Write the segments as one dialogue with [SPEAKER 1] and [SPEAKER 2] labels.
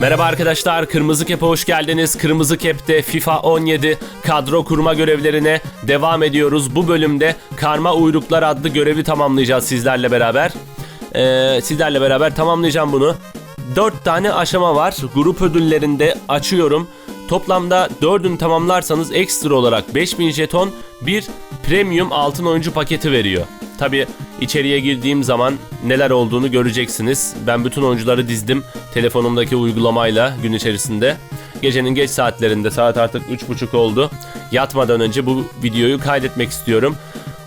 [SPEAKER 1] Merhaba arkadaşlar, Kırmızı Kep'e hoş geldiniz. Kırmızı Kep'te FIFA 17 kadro kurma görevlerine devam ediyoruz. Bu bölümde Karma Uyruklar adlı görevi tamamlayacağız sizlerle beraber. Ee, sizlerle beraber tamamlayacağım bunu. 4 tane aşama var. Grup ödüllerinde açıyorum. Toplamda 4'ünü tamamlarsanız ekstra olarak 5000 jeton bir premium altın oyuncu paketi veriyor. Tabi içeriye girdiğim zaman neler olduğunu göreceksiniz. Ben bütün oyuncuları dizdim telefonumdaki uygulamayla gün içerisinde. Gecenin geç saatlerinde saat artık 3.30 oldu. Yatmadan önce bu videoyu kaydetmek istiyorum.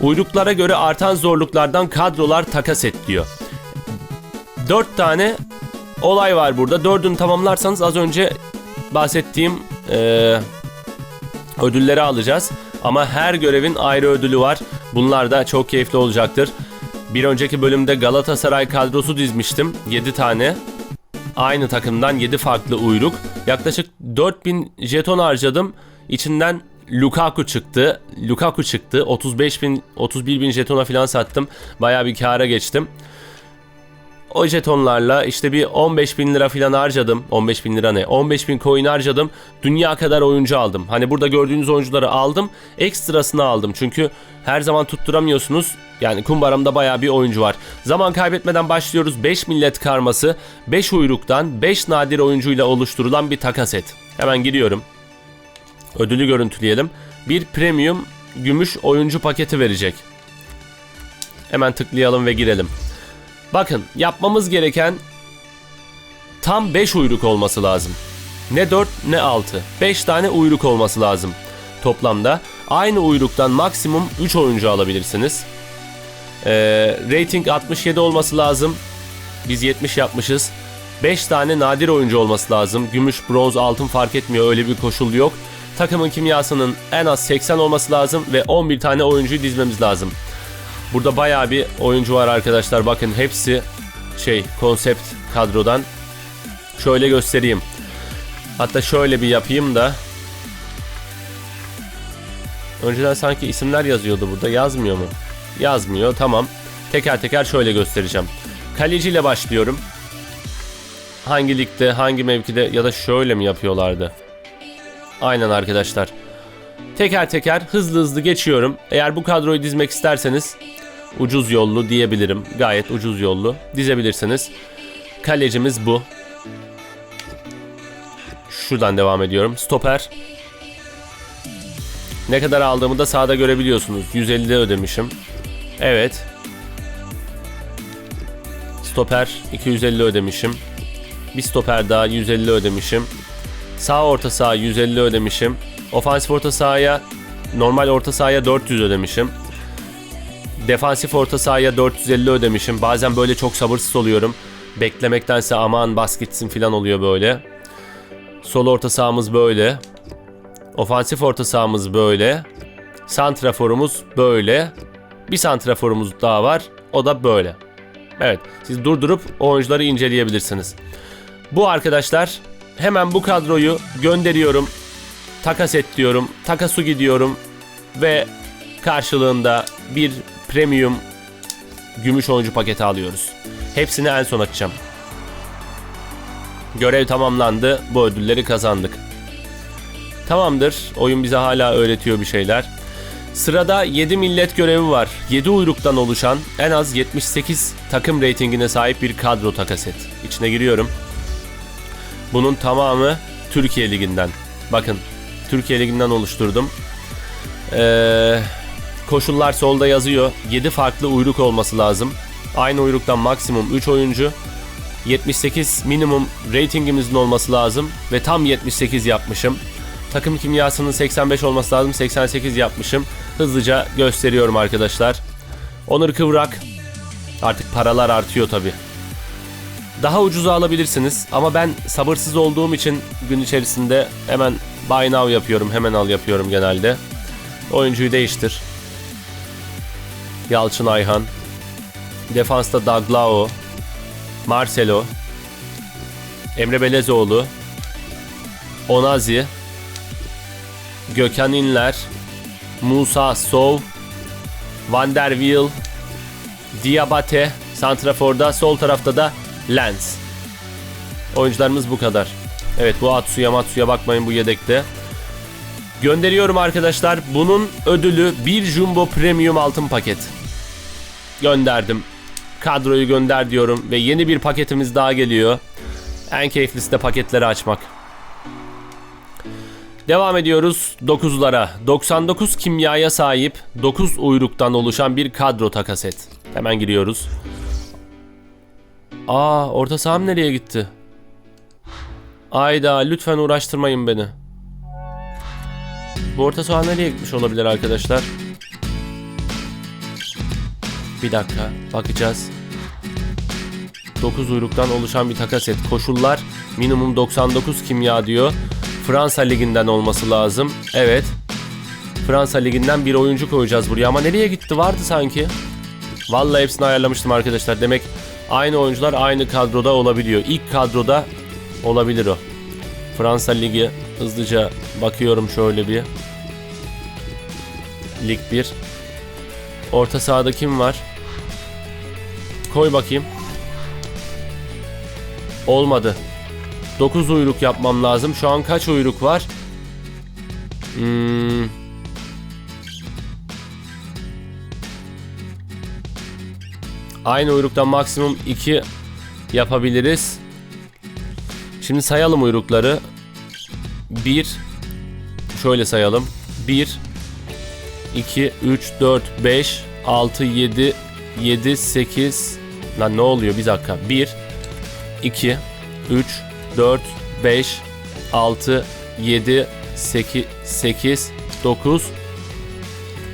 [SPEAKER 1] Uyruklara göre artan zorluklardan kadrolar takas et diyor. 4 tane olay var burada. 4'ünü tamamlarsanız az önce bahsettiğim eee ödülleri alacağız. Ama her görevin ayrı ödülü var. Bunlar da çok keyifli olacaktır. Bir önceki bölümde Galatasaray kadrosu dizmiştim. 7 tane. Aynı takımdan 7 farklı uyruk. Yaklaşık 4000 jeton harcadım. İçinden Lukaku çıktı. Lukaku çıktı. 35 bin, 31 bin jetona falan sattım. Bayağı bir kâra geçtim. O jetonlarla işte bir 15 bin lira falan harcadım. 15 bin lira ne? 15 bin coin harcadım. Dünya kadar oyuncu aldım. Hani burada gördüğünüz oyuncuları aldım. Ekstrasını aldım. Çünkü her zaman tutturamıyorsunuz. Yani kumbaramda bayağı bir oyuncu var. Zaman kaybetmeden başlıyoruz. 5 millet karması. 5 uyruktan 5 nadir oyuncuyla oluşturulan bir takas et. Hemen giriyorum. Ödülü görüntüleyelim. Bir premium gümüş oyuncu paketi verecek. Hemen tıklayalım ve girelim. Bakın yapmamız gereken tam 5 uyruk olması lazım. Ne 4 ne 6. 5 tane uyruk olması lazım toplamda. Aynı uyruktan maksimum 3 oyuncu alabilirsiniz. Ee, rating 67 olması lazım. Biz 70 yapmışız. 5 tane nadir oyuncu olması lazım. Gümüş, bronz, altın fark etmiyor. Öyle bir koşul yok. Takımın kimyasının en az 80 olması lazım ve 11 tane oyuncuyu dizmemiz lazım. Burada bayağı bir oyuncu var arkadaşlar. Bakın hepsi şey konsept kadrodan. Şöyle göstereyim. Hatta şöyle bir yapayım da. Önceden sanki isimler yazıyordu burada. Yazmıyor mu? Yazmıyor. Tamam. Teker teker şöyle göstereceğim. Kaleciyle başlıyorum. Hangi ligde, hangi mevkide ya da şöyle mi yapıyorlardı? Aynen arkadaşlar. Teker teker hızlı hızlı geçiyorum. Eğer bu kadroyu dizmek isterseniz ucuz yollu diyebilirim. Gayet ucuz yollu dizebilirsiniz. Kalecimiz bu. Şuradan devam ediyorum. Stoper. Ne kadar aldığımı da sağda görebiliyorsunuz. 150 ödemişim. Evet. Stoper 250 ödemişim. Bir stoper daha 150 ödemişim. Sağ orta saha 150 ödemişim. Ofansif orta sahaya normal orta sahaya 400 ödemişim. Defansif orta sahaya 450 ödemişim. Bazen böyle çok sabırsız oluyorum. Beklemektense aman bas gitsin falan oluyor böyle. Sol orta sahamız böyle. Ofansif orta sahamız böyle. Santraforumuz böyle. Bir santraforumuz daha var. O da böyle. Evet. Siz durdurup o oyuncuları inceleyebilirsiniz. Bu arkadaşlar hemen bu kadroyu gönderiyorum. Takas et diyorum. Takasu gidiyorum. Ve karşılığında bir premium gümüş oyuncu paketi alıyoruz. Hepsini en son açacağım. Görev tamamlandı. Bu ödülleri kazandık. Tamamdır. Oyun bize hala öğretiyor bir şeyler. Sırada 7 millet görevi var. 7 uyruktan oluşan en az 78 takım reytingine sahip bir kadro takas et. İçine giriyorum. Bunun tamamı Türkiye Ligi'nden. Bakın Türkiye Ligi'nden oluşturdum. Ee, koşullar solda yazıyor. 7 farklı uyruk olması lazım. Aynı uyruktan maksimum 3 oyuncu. 78 minimum ratingimizin olması lazım ve tam 78 yapmışım. Takım kimyasının 85 olması lazım. 88 yapmışım. Hızlıca gösteriyorum arkadaşlar. Onur Kıvrak. Artık paralar artıyor tabi. Daha ucuza alabilirsiniz ama ben sabırsız olduğum için gün içerisinde hemen buy now yapıyorum. Hemen al yapıyorum genelde. Oyuncuyu değiştir. Yalçın Ayhan. Defansta Daglao. Marcelo. Emre Belezoğlu. Onazi. Gökhan İnler. Musa Sov. Van der Wiel. Diabate. Santrafor'da sol tarafta da Lens. Oyuncularımız bu kadar. Evet bu Atsuya Matsuya bakmayın bu yedekte. Gönderiyorum arkadaşlar. Bunun ödülü bir Jumbo Premium altın paket. Gönderdim. Kadroyu gönder diyorum ve yeni bir paketimiz daha geliyor. En keyiflisi de paketleri açmak. Devam ediyoruz 9'lara. 99 kimyaya sahip 9 uyruktan oluşan bir kadro takas et. Hemen giriyoruz. Aa orta saham nereye gitti? Ayda lütfen uğraştırmayın beni. Bu orta saha nereye gitmiş olabilir arkadaşlar? Bir dakika bakacağız. 9 uyruktan oluşan bir takas et. Koşullar minimum 99 kimya diyor. Fransa liginden olması lazım. Evet. Fransa liginden bir oyuncu koyacağız buraya ama nereye gitti vardı sanki. Vallahi hepsini ayarlamıştım arkadaşlar. Demek aynı oyuncular aynı kadroda olabiliyor. İlk kadroda olabilir o. Fransa ligi hızlıca bakıyorum şöyle bir. Lig 1. Orta sahada kim var? Koy bakayım. Olmadı. 9 uyruk yapmam lazım. Şu an kaç uyruk var? Hmm. Aynı uyruktan maksimum 2 yapabiliriz. Şimdi sayalım uyrukları. 1 Şöyle sayalım. 1 2 3 4 5 6 7 7 8 Lan ne oluyor bir dakika. 1 2 3 4 5 6 7 8 8 9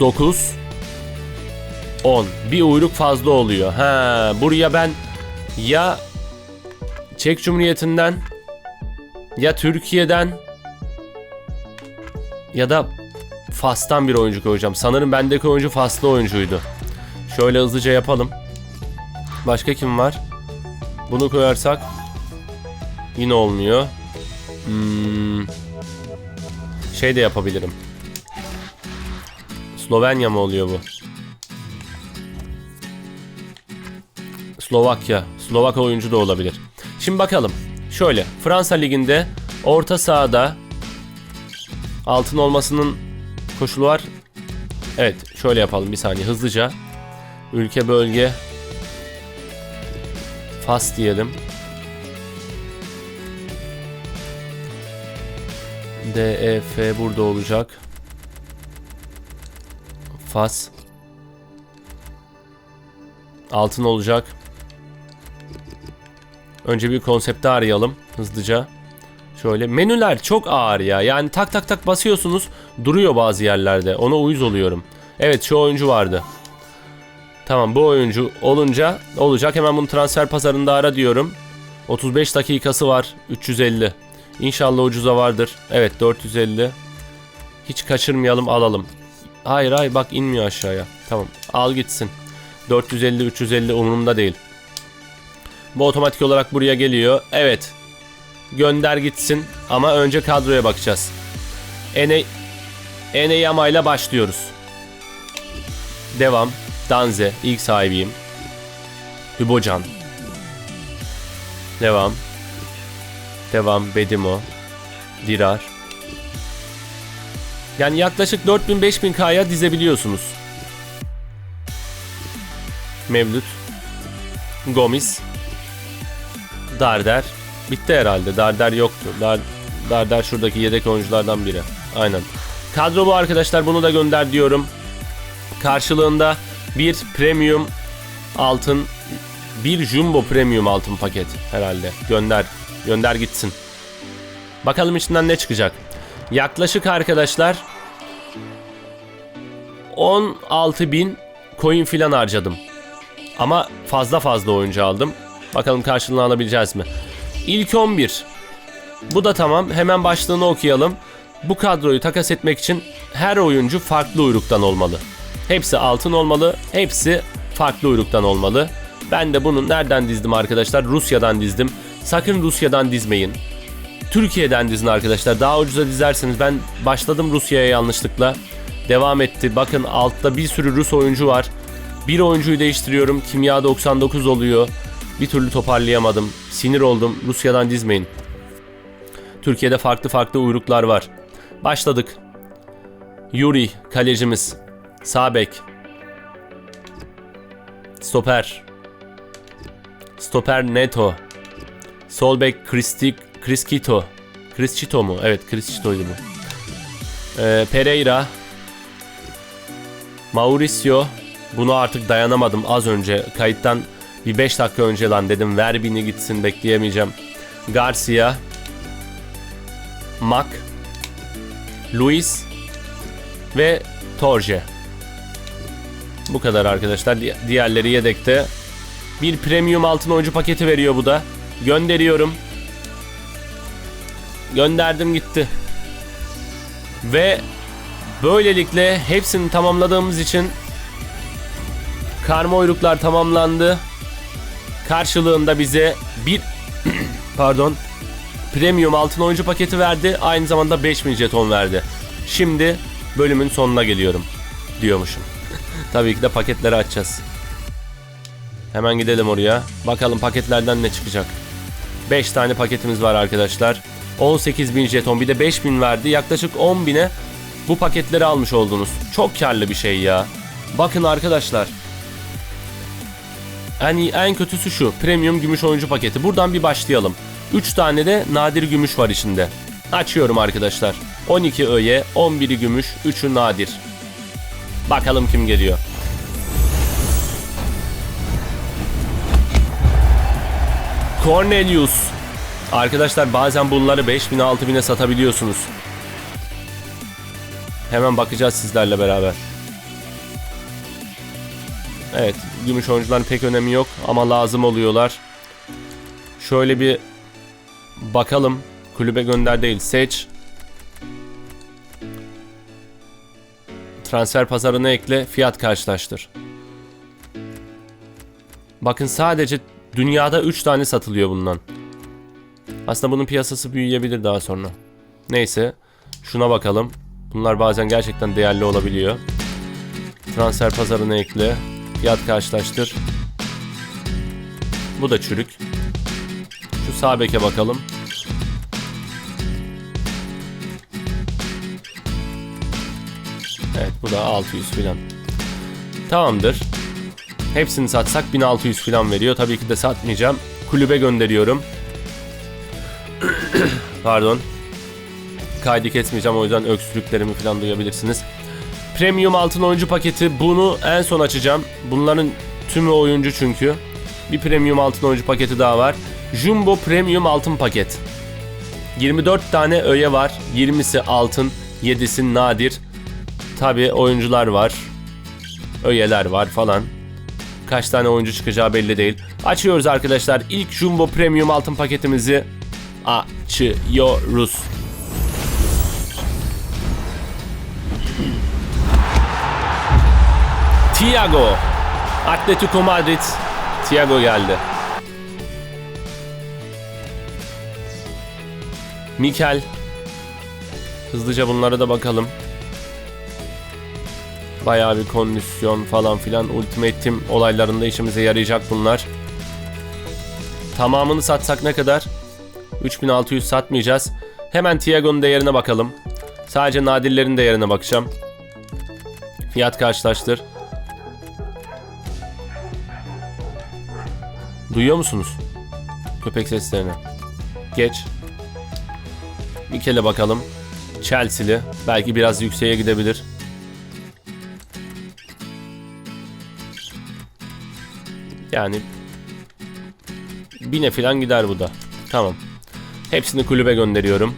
[SPEAKER 1] 9 10 bir uyruk fazla oluyor. Ha buraya ben ya Çek Cumhuriyeti'nden ya Türkiye'den ya da Fas'tan bir oyuncu koyacağım. Sanırım bendeki oyuncu Faslı oyuncuydu. Şöyle hızlıca yapalım. Başka kim var? Bunu koyarsak yine olmuyor. Hmm. Şey de yapabilirim. Slovenya mı oluyor bu? Slovakya. Slovak oyuncu da olabilir. Şimdi bakalım. Şöyle Fransa liginde orta sahada altın olmasının koşulu var. Evet şöyle yapalım bir saniye hızlıca. Ülke bölge Fas diyelim. D, E, F burada olacak. Fas. Altın olacak. Önce bir konsepti arayalım hızlıca. Şöyle menüler çok ağır ya. Yani tak tak tak basıyorsunuz duruyor bazı yerlerde. Ona uyuz oluyorum. Evet şu oyuncu vardı. Tamam bu oyuncu olunca olacak. Hemen bunu transfer pazarında ara diyorum. 35 dakikası var. 350. İnşallah ucuza vardır. Evet 450. Hiç kaçırmayalım alalım. Hayır hayır bak inmiyor aşağıya. Tamam al gitsin. 450 350 umurumda değil. Bu otomatik olarak buraya geliyor. Evet. Gönder gitsin ama önce kadroya bakacağız. Ene Eneyama ile başlıyoruz. Devam. Danze ilk sahibiyim. Hübocan. Devam. Devam Bedimo. Dirar. Yani yaklaşık 4000-5000K'ya dizebiliyorsunuz. Mevlüt. Gomis. Darder. Bitti herhalde. Darder yoktu. Dar, Darder şuradaki yedek oyunculardan biri. Aynen. Kadro bu arkadaşlar. Bunu da gönder diyorum. Karşılığında bir premium altın bir jumbo premium altın paket herhalde. Gönder. Gönder gitsin. Bakalım içinden ne çıkacak. Yaklaşık arkadaşlar 16 bin coin filan harcadım. Ama fazla fazla oyuncu aldım. Bakalım karşılığını alabileceğiz mi? İlk 11. Bu da tamam. Hemen başlığını okuyalım. Bu kadroyu takas etmek için her oyuncu farklı uyruktan olmalı. Hepsi altın olmalı. Hepsi farklı uyruktan olmalı. Ben de bunu nereden dizdim arkadaşlar? Rusya'dan dizdim. Sakın Rusya'dan dizmeyin. Türkiye'den dizin arkadaşlar. Daha ucuza dizerseniz ben başladım Rusya'ya yanlışlıkla. Devam etti. Bakın altta bir sürü Rus oyuncu var. Bir oyuncuyu değiştiriyorum. Kimya 99 oluyor. Bir türlü toparlayamadım. Sinir oldum. Rusya'dan dizmeyin. Türkiye'de farklı farklı uyruklar var. Başladık. Yuri kalecimiz. Sağ bek. Stoper. Stoper Neto. Sol bek Cristi, Criskito. Criskito mu? Evet Criskito'ydu bu. Ee, Pereira. Mauricio. Bunu artık dayanamadım az önce. Kayıttan bir 5 dakika önce lan dedim. Ver bini gitsin bekleyemeyeceğim. Garcia. Mac. Luis. Ve Torje. Bu kadar arkadaşlar. Di- Diğerleri yedekte. Bir premium altın oyuncu paketi veriyor bu da. Gönderiyorum. Gönderdim gitti. Ve böylelikle hepsini tamamladığımız için karma uyruklar tamamlandı. Karşılığında bize bir pardon premium altın oyuncu paketi verdi. Aynı zamanda 5000 jeton verdi. Şimdi bölümün sonuna geliyorum diyormuşum. Tabii ki de paketleri açacağız. Hemen gidelim oraya. Bakalım paketlerden ne çıkacak. 5 tane paketimiz var arkadaşlar. 18.000 jeton bir de 5000 verdi. Yaklaşık 10.000'e bu paketleri almış oldunuz. Çok karlı bir şey ya. Bakın arkadaşlar. En, iyi- en kötüsü şu. Premium gümüş oyuncu paketi. Buradan bir başlayalım. 3 tane de nadir gümüş var içinde. Açıyorum arkadaşlar. 12 öye, 11'i gümüş, 3'ü nadir. Bakalım kim geliyor. Cornelius. Arkadaşlar bazen bunları 5000'e 6000'e satabiliyorsunuz. Hemen bakacağız sizlerle beraber. Evet, gümüş oyuncuların pek önemi yok ama lazım oluyorlar. Şöyle bir bakalım. Kulübe gönder değil, seç. Transfer pazarına ekle, fiyat karşılaştır. Bakın sadece dünyada 3 tane satılıyor bundan. Aslında bunun piyasası büyüyebilir daha sonra. Neyse, şuna bakalım. Bunlar bazen gerçekten değerli olabiliyor. Transfer pazarına ekle. Fiyat karşılaştır. Bu da çürük. Şu sağ beke bakalım. Evet bu da 600 filan. Tamamdır. Hepsini satsak 1600 filan veriyor. Tabii ki de satmayacağım. Kulübe gönderiyorum. Pardon. Kaydı kesmeyeceğim o yüzden öksürüklerimi falan duyabilirsiniz. Premium altın oyuncu paketi bunu en son açacağım. Bunların tümü oyuncu çünkü. Bir premium altın oyuncu paketi daha var. Jumbo Premium altın paket. 24 tane öğe var. 20'si altın, 7'si nadir. Tabi oyuncular var. Öğeler var falan. Kaç tane oyuncu çıkacağı belli değil. Açıyoruz arkadaşlar. İlk Jumbo Premium altın paketimizi açıyoruz. Thiago. Atletico Madrid. Thiago geldi. Mikel. Hızlıca bunlara da bakalım. Bayağı bir kondisyon falan filan. Ultimate Team olaylarında işimize yarayacak bunlar. Tamamını satsak ne kadar? 3600 satmayacağız. Hemen Thiago'nun değerine bakalım. Sadece nadirlerin değerine bakacağım. Fiyat karşılaştır. Duyuyor musunuz? Köpek seslerini. Geç. Mikel'e bakalım. Chelsea'li. Belki biraz yükseğe gidebilir. Yani bine falan gider bu da. Tamam. Hepsini kulübe gönderiyorum.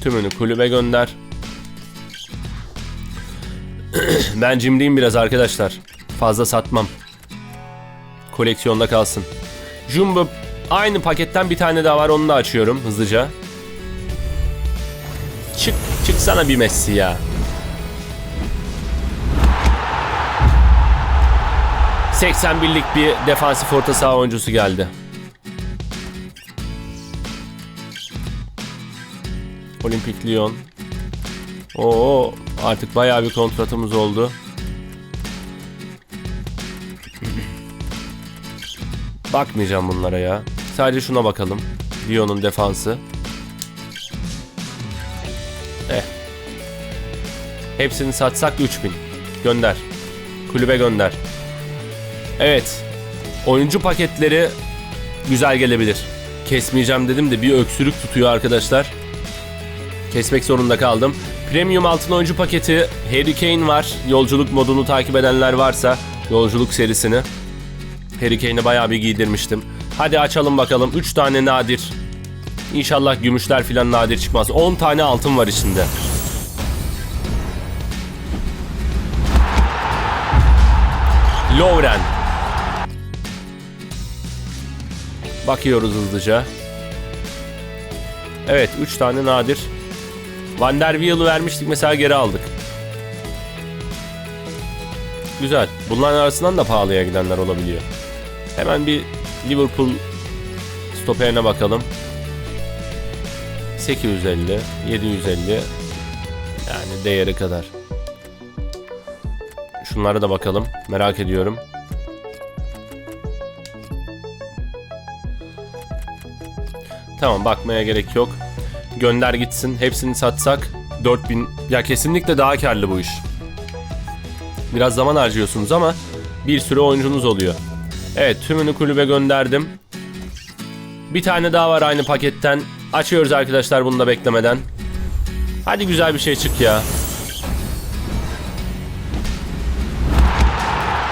[SPEAKER 1] Tümünü kulübe gönder. ben cimriyim biraz arkadaşlar. Fazla satmam. Koleksiyonda kalsın. Jumbo aynı paketten bir tane daha var onu da açıyorum hızlıca. Çık çıksana bir Messi ya. ...81'lik bir defansif orta saha oyuncusu geldi. Olimpik Lyon. Oo artık bayağı bir kontratımız oldu. Bakmayacağım bunlara ya. Sadece şuna bakalım. Lyon'un defansı. Eh. Hepsini satsak 3000. Gönder. Kulübe gönder. Evet. Oyuncu paketleri güzel gelebilir. Kesmeyeceğim dedim de bir öksürük tutuyor arkadaşlar. Kesmek zorunda kaldım. Premium altın oyuncu paketi Harry Kane var. Yolculuk modunu takip edenler varsa yolculuk serisini. Harry Kane'i bayağı bir giydirmiştim. Hadi açalım bakalım. 3 tane nadir. İnşallah gümüşler filan nadir çıkmaz. 10 tane altın var içinde. Lovren. Bakıyoruz hızlıca. Evet 3 tane nadir. Van der Wiel'ı vermiştik mesela geri aldık. Güzel. Bunların arasından da pahalıya gidenler olabiliyor. Hemen bir Liverpool stoperine bakalım. 850, 750 yani değeri kadar. Şunlara da bakalım. Merak ediyorum. Tamam bakmaya gerek yok. Gönder gitsin. Hepsini satsak 4000 ya kesinlikle daha karlı bu iş. Biraz zaman harcıyorsunuz ama bir sürü oyuncunuz oluyor. Evet tümünü kulübe gönderdim. Bir tane daha var aynı paketten. Açıyoruz arkadaşlar bunu da beklemeden. Hadi güzel bir şey çık ya.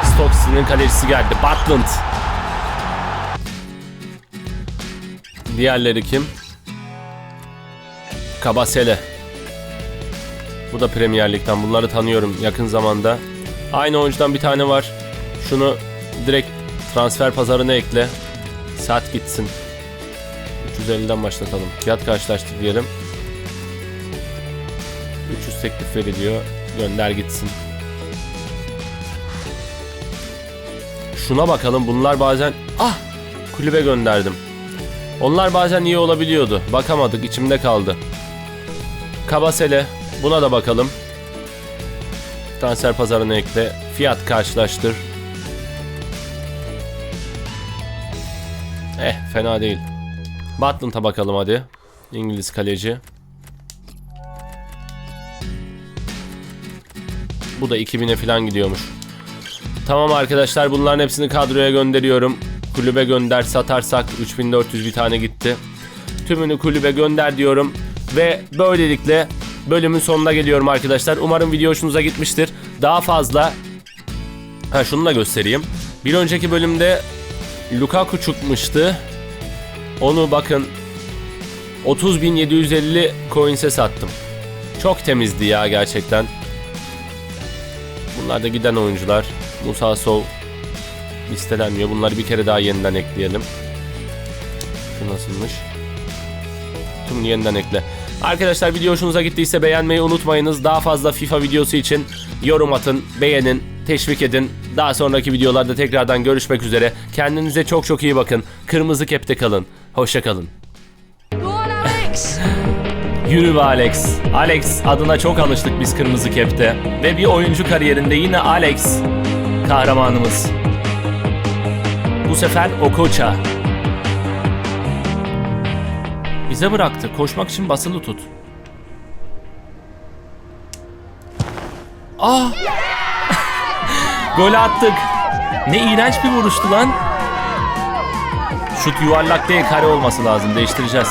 [SPEAKER 1] Stoke kalecisi geldi. Butland. Diğerleri kim? Kabasele. Bu da Premier Lig'den. Bunları tanıyorum yakın zamanda. Aynı oyuncudan bir tane var. Şunu direkt transfer pazarına ekle. Sat gitsin. 350'den başlatalım. Fiyat karşılaştır diyelim. 300 teklif veriliyor. Gönder gitsin. Şuna bakalım. Bunlar bazen... Ah! Kulübe gönderdim. Onlar bazen iyi olabiliyordu. Bakamadık. içimde kaldı. Kabasele. Buna da bakalım. Transfer pazarına ekle. Fiyat karşılaştır. Eh fena değil. Butland'a bakalım hadi. İngiliz kaleci. Bu da 2000'e falan gidiyormuş. Tamam arkadaşlar bunların hepsini kadroya gönderiyorum. Kulübe gönder satarsak 3400 bir tane gitti. Tümünü kulübe gönder diyorum. Ve böylelikle bölümün sonuna geliyorum arkadaşlar. Umarım video hoşunuza gitmiştir. Daha fazla ha şunu da göstereyim. Bir önceki bölümde Lukaku çıkmıştı. Onu bakın 30.750 coins'e sattım. Çok temizdi ya gerçekten. Bunlar da giden oyuncular. Musa Sov listelenmiyor. Bunları bir kere daha yeniden ekleyelim. Şu nasılmış? Tüm yeniden ekle. Arkadaşlar video hoşunuza gittiyse beğenmeyi unutmayınız. Daha fazla FIFA videosu için yorum atın, beğenin, teşvik edin. Daha sonraki videolarda tekrardan görüşmek üzere. Kendinize çok çok iyi bakın. Kırmızı kepte kalın. Hoşça kalın.
[SPEAKER 2] Alex!
[SPEAKER 1] Yürü be Alex. Alex adına çok alıştık biz kırmızı kepte. Ve bir oyuncu kariyerinde yine Alex kahramanımız. Bu sefer Okocha. Bize bıraktı. Koşmak için basılı tut. Ah! Gol attık. Ne iğrenç bir vuruştu lan. Şut yuvarlak değil kare olması lazım. Değiştireceğiz.